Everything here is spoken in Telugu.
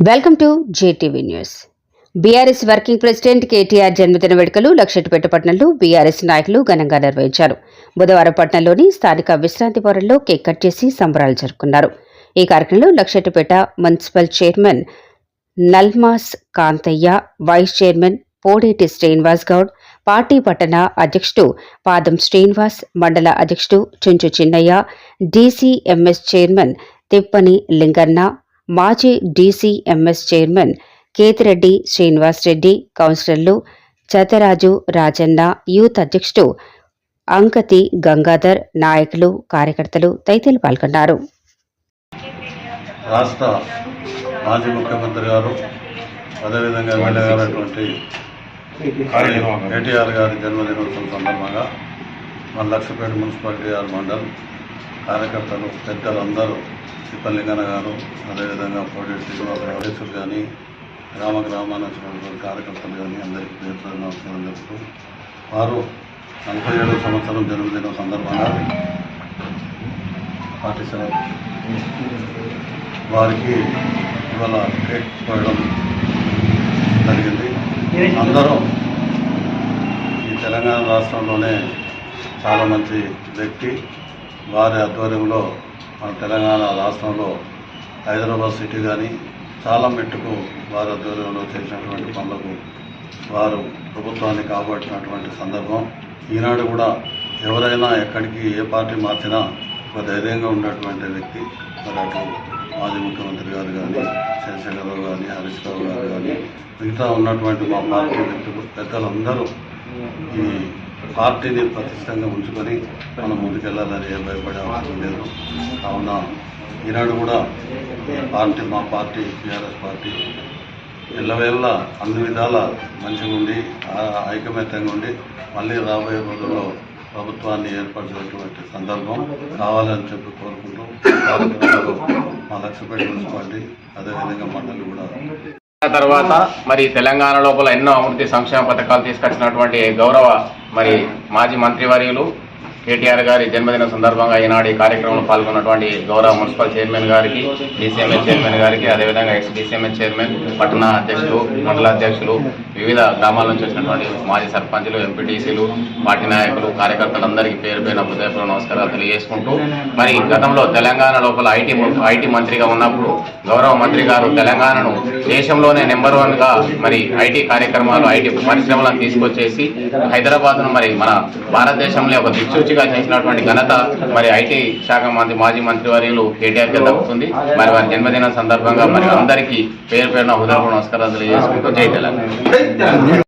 Welcome to JTV news. BRS working president KTR జన్మదిన వేడుకలు లక్షెట్టుపేట పట్టణంలో బీఆర్ఎస్ నాయకులు ఘనంగా నిర్వహించారు. బుధవారం పట్టణంలోని స్థానిక విశ్రాంతిపురంలో కేక్ కట్ చేసి సంబరాలు జరుపుకున్నారు. ఈ కార్యక్రమంలో Luxettipet municipal chairman Nalmas Kanthaiah vice chairman Podeti Srinivas Goud party పట్టణ అధ్యక్షుడు పాదం శ్రీనివాస్ మండల అధ్యక్షుడు చుంచు చిన్నయ్య డీసీఎంఎస్ చైర్మన్ తిప్పని లింగన్న మాజీ డీసీఎంఎస్ చైర్మన్ కేతిరెడ్డి శ్రీనివాస్ రెడ్డి కౌన్సిలర్లు చతరాజు రాజన్న యూత్ అధ్యక్షుడు అంకతి గంగాధర్ నాయకులు కార్యకర్తలు తదితరులు పాల్గొన్నారు. రాష్ట్ర మాజీ ముఖ్యమంత్రి గారు అదేవిధంగా ఎమ్మెల్యే గారైనటువంటి కేటీఆర్ గారి జన్మదినోత్సవం సందర్భంగా మన లక్ష్మీపేట మున్సిపాలిటీ ఆర్ మండల్ కార్యకర్తలు పెద్దలందరూ సిప్పలింగన గారు అదేవిధంగా పోటీ శ్రీనివాసరావు కానీ గ్రామ గ్రామాన కార్యకర్తలు కానీ అందరికీ పేరు నమస్కారం చెప్తూ వారు నలభై ఏడవ సంవత్సరం జన్మదినం సందర్భంగా పార్టీ వారికి ఇవాళ కేక్ కోయడం జరిగింది. అందరూ ఈ తెలంగాణ రాష్ట్రంలోనే చాలా మంచి వ్యక్తి. వారి ఆధ్వర్యంలో మన తెలంగాణ రాష్ట్రంలో హైదరాబాద్ సిటీ కానీ చాలా మెట్టుకు వారి ఆధ్వర్యంలో చేసినటువంటి పనులకు వారు ప్రభుత్వాన్ని కాబట్టినటువంటి సందర్భం. ఈనాడు కూడా ఎవరైనా ఎక్కడికి ఏ పార్టీ మార్చినా ఒక ధైర్యంగా ఉన్నటువంటి వ్యక్తి మరి అటు మాజీ ముఖ్యమంత్రి గారు కానీ చంద్రశేఖరరావు కానీ హరీష్ రావు గారు కానీ మిగతా ఉన్నటువంటి మా పార్టీ వ్యక్తులు పెద్దలందరూ ఈ పార్టీని ప్రతిష్టంగా ఉంచుకొని మనం ముందుకెళ్ళాలని ఏం భయపడే అవసరం లేదు. కావున ఈనాడు కూడా పార్టీ మా పార్టీ టీఆర్ఎస్ పార్టీ ఎల్లవేళ్ళ అన్ని విధాల మంచిగా ఉండి ఐకమత్యంగా ఉండి మళ్ళీ రాబోయే రోజుల్లో ప్రభుత్వాన్ని ఏర్పరిచినటువంటి సందర్భం కావాలని చెప్పి కోరుకుంటూ మా లక్ష్యపేట మున్సిపాలిటీ అదేవిధంగా మండలి కూడా తర్వాత మరి తెలంగాణ లోపల ఎన్నో అభివృద్ధి సంక్షేమ పథకాలు తీసుకొచ్చినటువంటి గౌరవ మరి మాజీ మంత్రివర్యులు కేటీఆర్ గారి జన్మదిన సందర్భంగా ఈనాడు ఈ కార్యక్రమంలో పాల్గొన్నటువంటి గౌరవ మున్సిపల్ చైర్మన్ గారికి డిసిఎంఎస్ చైర్మన్ గారికి అదేవిధంగా ఎక్స్ డిసిఎంఎస్ చైర్మన్ పట్టణ అధ్యక్షులు మండల అధ్యక్షులు వివిధ గ్రామాల నుంచి వచ్చినటువంటి మాజీ సర్పంచులు ఎంపీటీసీలు పార్టీ నాయకులు కార్యకర్తలందరికీ పేరు పేరున హృదయపూర్వ నమస్కారాలు తెలియజేసుకుంటూ మరి గతంలో తెలంగాణ లోపల ఐటీ ఐటీ మంత్రిగా ఉన్నప్పుడు గౌరవ మంత్రి గారు తెలంగాణను దేశంలోనే నెంబర్ వన్గా మరి ఐటీ కార్యక్రమాలు ఐటీ పరిశ్రమలను తీసుకొచ్చేసి హైదరాబాద్ను మరి మన భారతదేశంలో ఒక దిక్సూచిగా చేసినటువంటి ఘనత మరి ఐటీ శాఖ మంత్రి మాజీ మంత్రి వర్యులు కేటీఆర్ కింద దక్కుతుంది మరి వారి జన్మదినం సందర్భంగా మరి అందరికీ పేరు పేరున హృదయపూర్వక నమస్కారాలు తెలియజేసుకుంటూ జై తెలంగాణ.